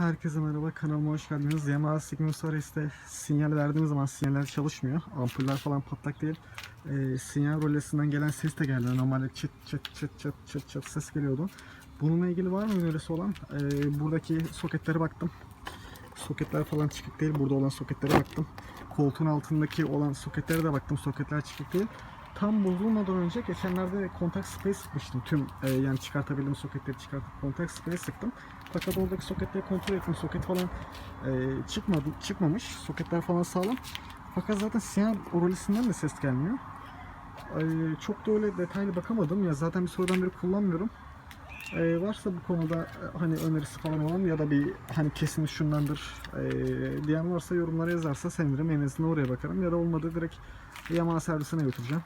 Herkese merhaba kanalıma hoş geldiniz. Yamaha Signus RS'te sinyal verdiğim zaman sinyaller çalışmıyor. Ampuller falan patlak değil. Ee, sinyal rolesinden gelen ses de geldi. Normalde çıt çıt çıt çıt çıt çıt ses geliyordu. Bununla ilgili var mı önerisi olan? Ee, buradaki soketlere baktım. Soketler falan çıkık değil. Burada olan soketlere baktım. Koltuğun altındaki olan soketlere de baktım. Soketler çıkık değil. Tam bozulmadan önce geçenlerde kontak spray sıkmıştım. Tüm e, yani çıkartabildiğim soketleri çıkartıp kontak spray sıktım. Fakat oradaki soketleri kontrol ettim. Soket falan e, çıkmadı, çıkmamış. Soketler falan sağlam. Fakat zaten sinyal oralisinden de ses gelmiyor. E, çok da öyle detaylı bakamadım. Ya zaten bir sorudan beri kullanmıyorum. E, varsa bu konuda e, hani önerisi falan olan ya da bir hani kesin şundandır e, diyen varsa yorumlara yazarsa sevinirim. En azından oraya bakarım. Ya da olmadı direkt Yamaha servisine götüreceğim.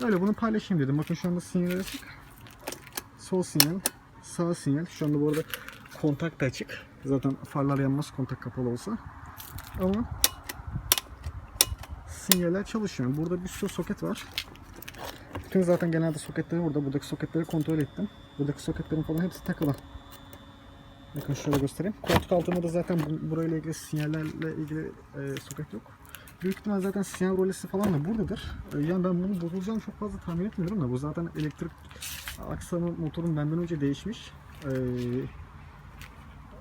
Böyle bunu paylaşayım dedim. Bakın şu anda sinyal açık. Sol sinyal, sağ sinyal. Şu anda bu arada kontak da açık. Zaten farlar yanmaz kontak kapalı olsa. Ama sinyaller çalışıyor. Burada bir sürü soket var. Bütün zaten genelde soketleri burada. Buradaki soketleri kontrol ettim. Buradaki soketlerin falan hepsi takılı. Bakın şöyle göstereyim. Koltuk altında da zaten bu- burayla ilgili sinyallerle ilgili e, soket yok. Büyük ihtimal zaten sinyal rolesi falan da buradadır. E, yani ben bunu bozulacağını çok fazla tahmin etmiyorum da bu zaten elektrik aksamı motorun benden önce değişmiş. E,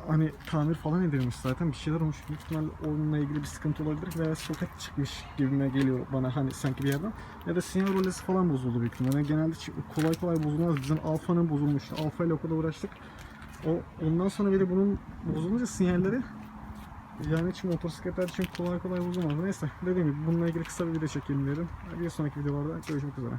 hani tamir falan edilmiş zaten bir şeyler olmuş. Büyük ihtimal onunla ilgili bir sıkıntı olabilir veya soket çıkmış gibime geliyor bana hani sanki bir yerden. Ya da sinyal rolesi falan bozuldu büyük ihtimalle. Genelde kolay kolay bozulmaz. Bizim Alfa'nın bozulmuştu. Alfa ile o kadar uğraştık. O, ondan sonra bir bunun bozulunca sinyalleri yani hiç motosikletler için kolay kolay bozulmaz. Neyse dediğim gibi bununla ilgili kısa bir video çekeyim dedim. Bir sonraki videolarda görüşmek üzere.